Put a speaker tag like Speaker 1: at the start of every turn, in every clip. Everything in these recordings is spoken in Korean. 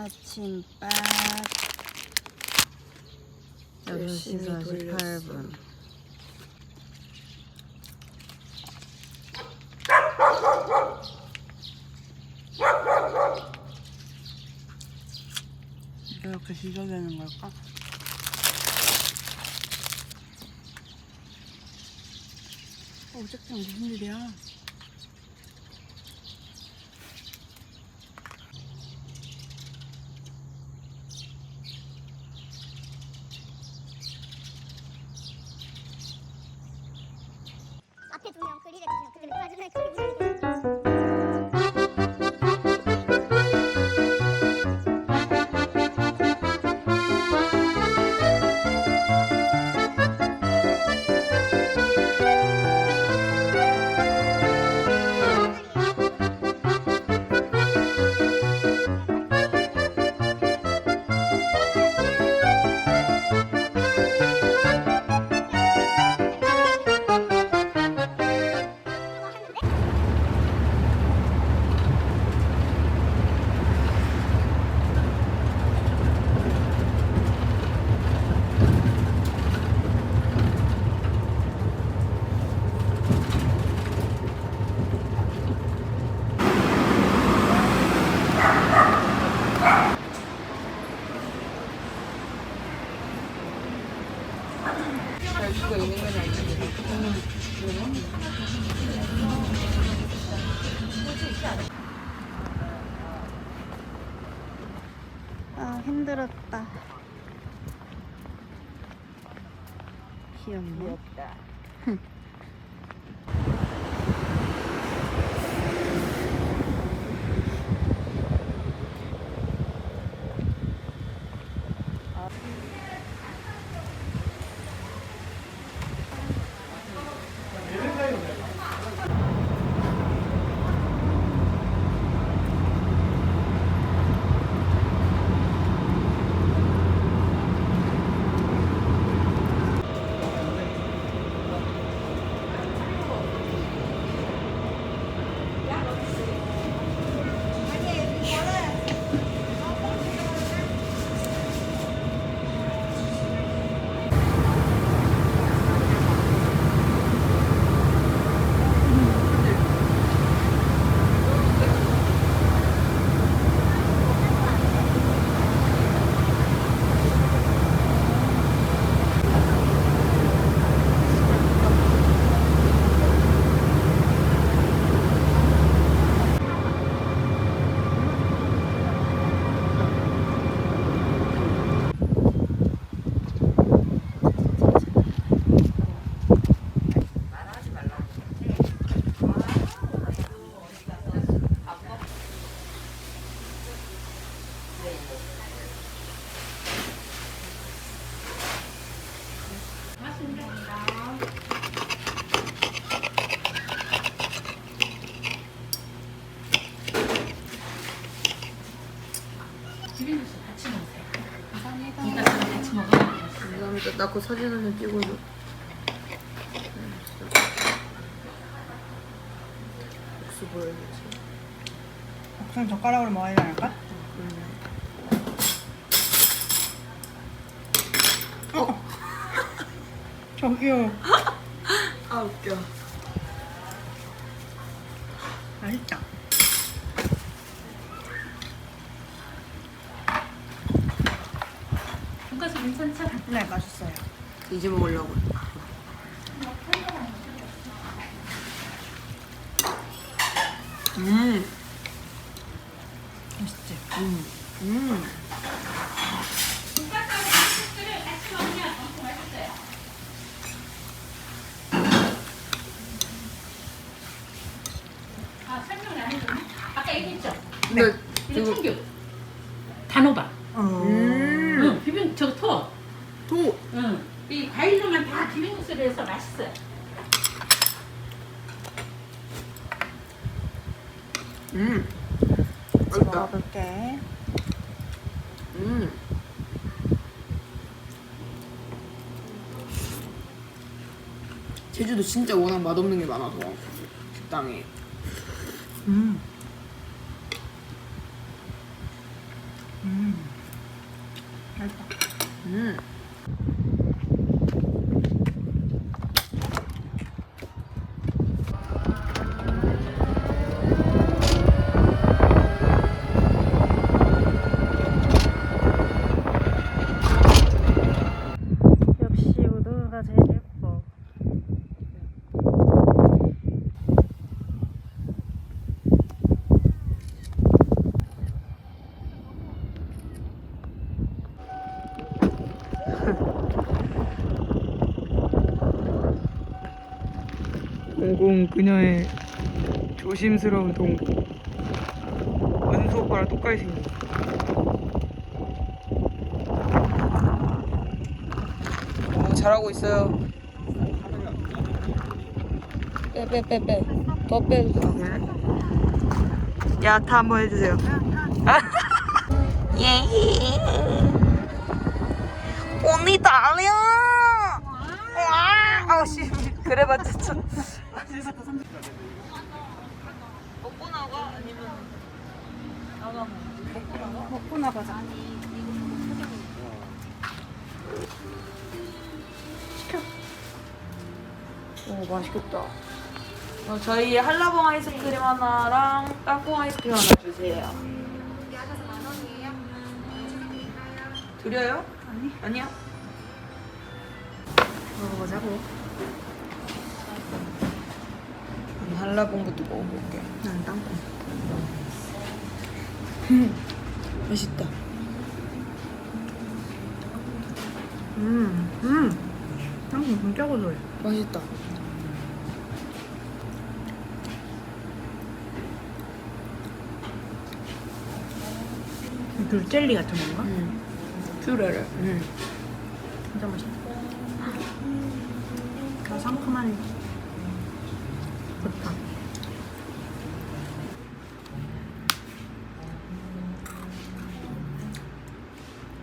Speaker 1: 아침밥 6시
Speaker 2: 열심히
Speaker 1: 48분 이렇게 지져되는 걸까? 어쨌든 무슨 일이야?
Speaker 3: 두 명, 그릴에 두 명, 그들 마지막에 그게 무슨
Speaker 1: 아 힘들었다. 귀엽네. 귀엽다
Speaker 2: 감사합니다. 나 그 사진 한장 찍어줘. 국수 보여주지.
Speaker 1: 그럼 젓가락으로 먹어야 되지 않을까? 어? 저기요
Speaker 2: 아 웃겨.
Speaker 1: 맛있다
Speaker 4: 돈가스 괜찮죠?
Speaker 1: 네 맛있어요
Speaker 2: 이제 먹으려고. 음,
Speaker 1: 맛있지?
Speaker 2: 음, 음.
Speaker 4: 아, 설명을 안 해줬네. 아까 얘기했죠?
Speaker 2: 근데
Speaker 4: 이거
Speaker 2: 지금
Speaker 4: 청규. 단호박.
Speaker 1: 어...
Speaker 2: 음,
Speaker 4: 응, 비빔 저거 토.
Speaker 2: 도.
Speaker 4: 응. 이 과일로만 다 비빔국수를 해서 맛있어요.
Speaker 2: 음, 맛있다.
Speaker 1: 먹어볼게
Speaker 2: 음. 제주도 진짜 워낙 맛없는 게 많아서 식당에.
Speaker 1: 음. 음.
Speaker 5: 맛있다.
Speaker 6: 음.
Speaker 1: 역시 우도가 제일 예뻐.
Speaker 2: 공공 그녀의 조심스러운 동거 은수 오빠랑 똑같이 생긴 어, 잘하고 있어요. 빼빼빼빼. 더 빼주세요. 야타 한번 해주세요. 예. 언니 달려 와 아씨. 그래봤자 참 먹고 나가 아니면 나가
Speaker 5: 먹고 나가자.
Speaker 2: 오 맛있겠다. 어, 저희 한라봉 아이스크림 하나랑 땅콩 아이스크림 하나 주세요. 드려요? 아니. 아니요? 먹어보자고. 음, 한라봉부터 먹어볼게.
Speaker 5: 난 땅콩.
Speaker 2: 맛있다.
Speaker 5: 음, 음. 땅콩 진짜 고소해.
Speaker 2: 맛있다.
Speaker 5: 귤 젤리 같은 건가?
Speaker 2: 음. 퓨레를. 음.
Speaker 5: 진짜 맛있다. 그 상큼한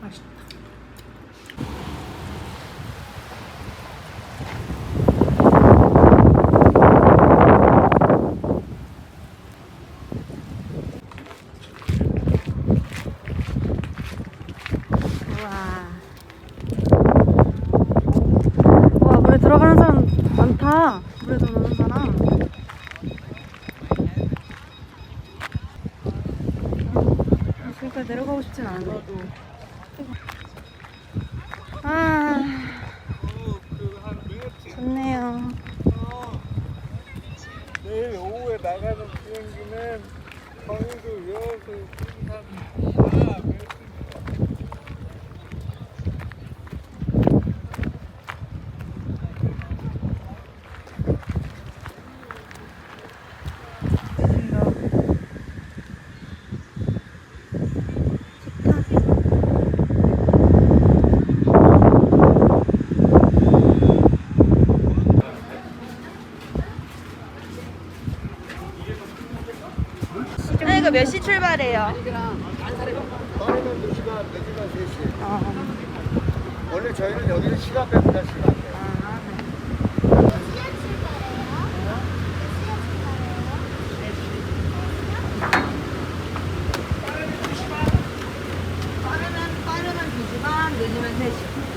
Speaker 5: 맛있다.
Speaker 1: 물에 들어가는 사람 많다. 물에 들어가는 사람. 내려가고 싶진 않은데. 아, 좋네요.
Speaker 7: 내일 오후에 나가는 비행기는 경주, 여수, 군산 다
Speaker 1: 이거 몇 시 출발해요?
Speaker 7: 빠르면 2시간, 늦으면 3시. 원래 저희는 여기는 시간 빼고 다 시간 빼.
Speaker 2: 빠르면 빠르면 2시간, 늦으면 3시.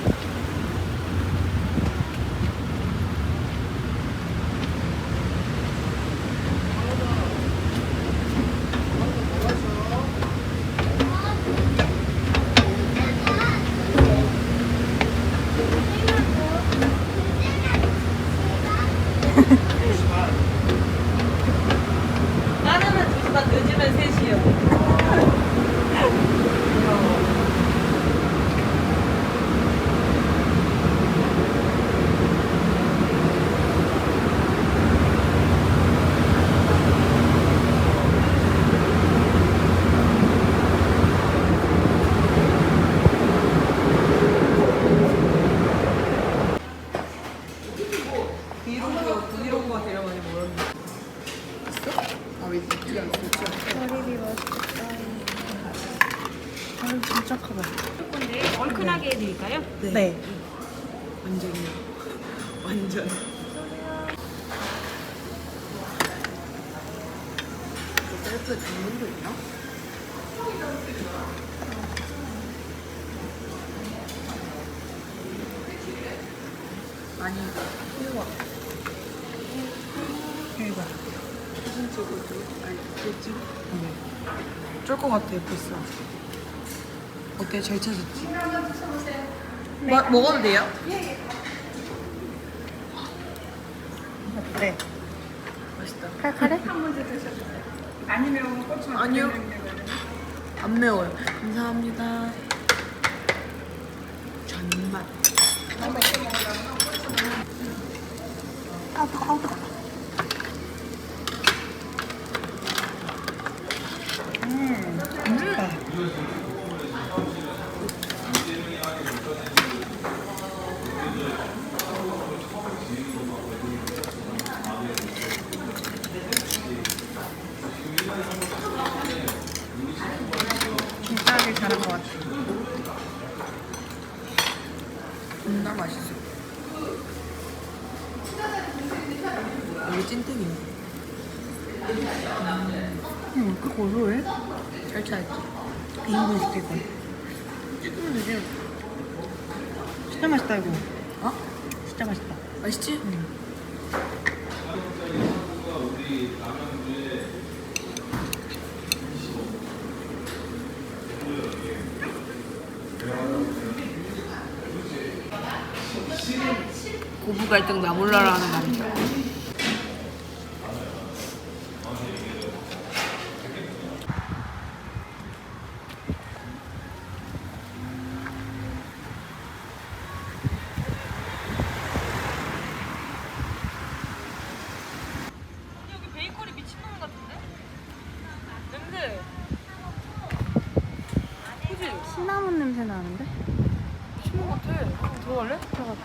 Speaker 2: 빠르면 2시간,
Speaker 5: 진짜 크다.
Speaker 4: 근데 얼큰하게 네. 해드릴까요?
Speaker 5: 네. 네.
Speaker 2: 완전요. 완전.
Speaker 6: 셀프 전문도 있나? 많이 우와.
Speaker 5: 대박.
Speaker 6: 사진 찍어도 아니 찍지? 네.
Speaker 2: 쫄것 같아요, 벌써. 어때 잘 찾았지? 뭐, 먹어도 돼요?
Speaker 5: 네.
Speaker 2: 맛있다.
Speaker 1: 칼칼해?
Speaker 2: 아니요. 안 매워요. 감사합니다. 전맛.
Speaker 5: 진짜 하길 잘한 것 같아.
Speaker 2: 존나 맛있어. 이게 찐득이네.
Speaker 5: 응, 왜 이렇게 고소해?
Speaker 2: 잘 찾았지?
Speaker 5: 2인분 시킬 거야. 시키면 되지. 진짜 맛있다, 이거.
Speaker 2: 어?
Speaker 5: 진짜 맛있다.
Speaker 2: 맛있지? 고부 갈등 나 몰라라 하는 남자. 여기 베이커리 미친놈 같은데? 냄새. 그지?
Speaker 1: 시나몬 냄새 나는데?
Speaker 2: 미친놈 같아. 들어갈래? 들어가.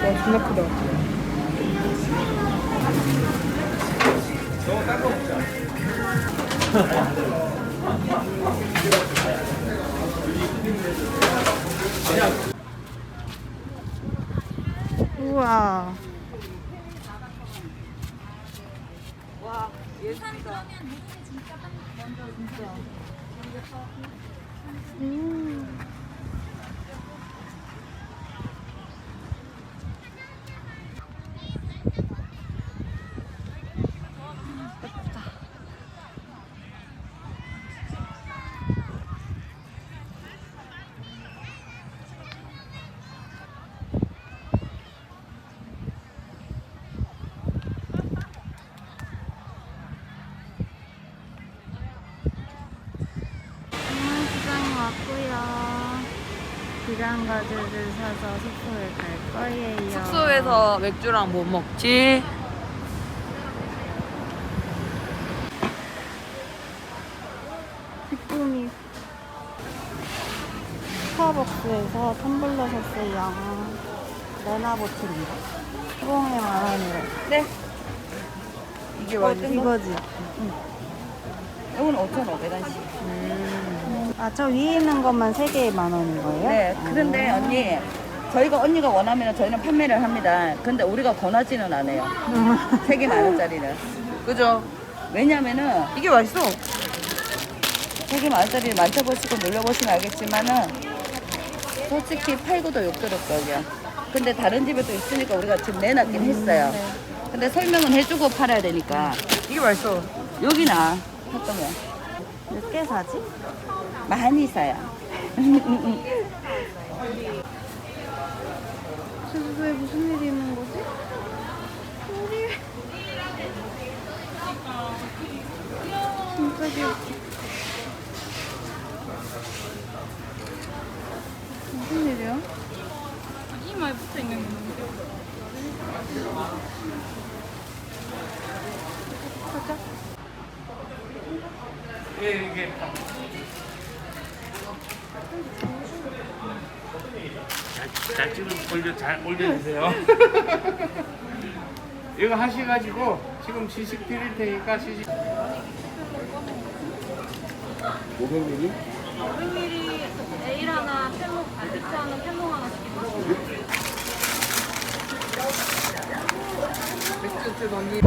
Speaker 5: 와, 존나 크다.
Speaker 1: 우와. 음. 공항시 Hmm. 왔고요. 비단 가죽을 사서 숙소에 갈 거예요.
Speaker 2: 숙소에서 맥주랑 뭐 먹지?
Speaker 1: 기쁨이 스타벅스에서 텀블러 샀어요. 레나 보틀인가? 수봉에 만 원이래.
Speaker 2: 네. 이게
Speaker 1: 어, 이거지.
Speaker 6: 이건 5,500원씩
Speaker 1: 아, 저 위에 있는 것만 3개에 만 원인 거예요?
Speaker 6: 네 그런데 언니 저희가 언니가 원하면 저희는 판매를 합니다 근데 우리가 권하지는 않아요 세 개 만 원짜리는
Speaker 2: 그죠?
Speaker 6: 왜냐면은
Speaker 2: 이게 맛있어.
Speaker 6: 세 개 만 원짜리 만져보시고 눌러보시면 알겠지만은 솔직히 팔고도 욕 들을 거예요. 근데 다른 집에도 있으니까 우리가 지금 내놨긴 했어요. 근데 설명은 해주고 팔아야 되니까
Speaker 2: 이게 맛있어.
Speaker 6: 여기나 할 거면
Speaker 1: 몇 개 사지?
Speaker 6: 많이 사요.
Speaker 1: 주소에 무슨 일이 있는 거지? 우리 진짜 귀엽다. 무슨 일이야? 이마에 붙어 있는 게 너무. 가자.
Speaker 8: 잘 찍어 올려 잘 올려주세요. 이거 하셔가지고 지금 시식 드릴 테니까 시식.
Speaker 7: 500ml?
Speaker 1: 에일 하나, 펜몽, 알비트 하나, 펜몽 하나 시키고.
Speaker 2: 맥주 좀 언니.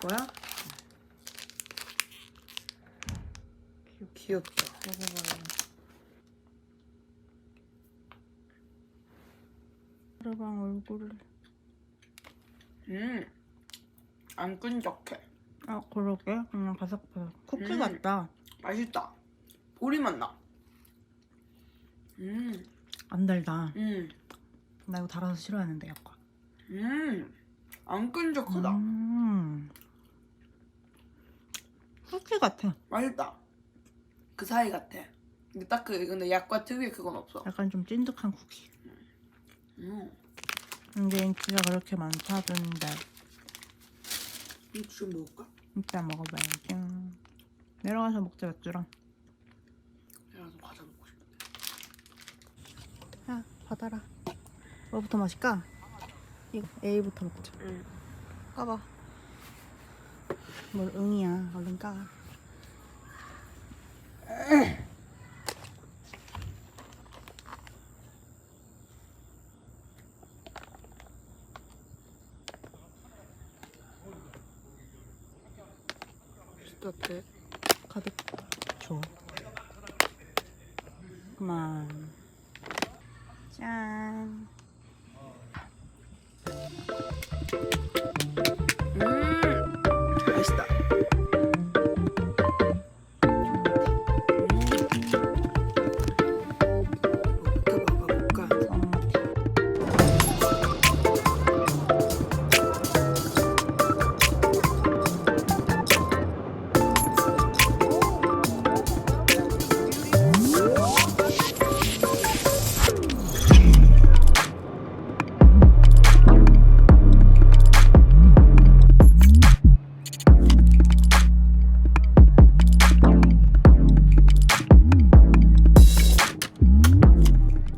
Speaker 1: 거야? 귀엽다.
Speaker 5: 하루방 얼굴을.
Speaker 2: 음, 안 끈적해.
Speaker 5: 아, 그러게. 그냥 바삭바삭. 쿠키
Speaker 2: 음.
Speaker 5: 같다.
Speaker 2: 맛있다. 보리 맛 나. 음,
Speaker 5: 안 달다.
Speaker 2: 음,
Speaker 5: 나 이거 달아서 싫어하는데, 약간.
Speaker 2: 음, 안 끈적하다.
Speaker 5: 음. 쿠키 같아.
Speaker 2: 맛있다. 그 사이 같아. 근데 딱 그, 근데 약과 특유의 그건 없어.
Speaker 5: 약간 좀 찐득한 쿠키.
Speaker 2: 음,
Speaker 5: 근데 인기가 그렇게 많다던데.
Speaker 2: 이거 좀 먹을까?
Speaker 5: 이따 먹어봐야지. 내려가서 먹자, 맥주랑.
Speaker 2: 내가 좀 과자 먹고 싶은데.
Speaker 5: 야, 받아라. 뭐부터 마실까? 이거 A부터 먹자.
Speaker 2: 응.
Speaker 5: 까봐. 뭘 응이야. 얼른 까.
Speaker 2: 스타트.
Speaker 5: 가득 줘. 그만.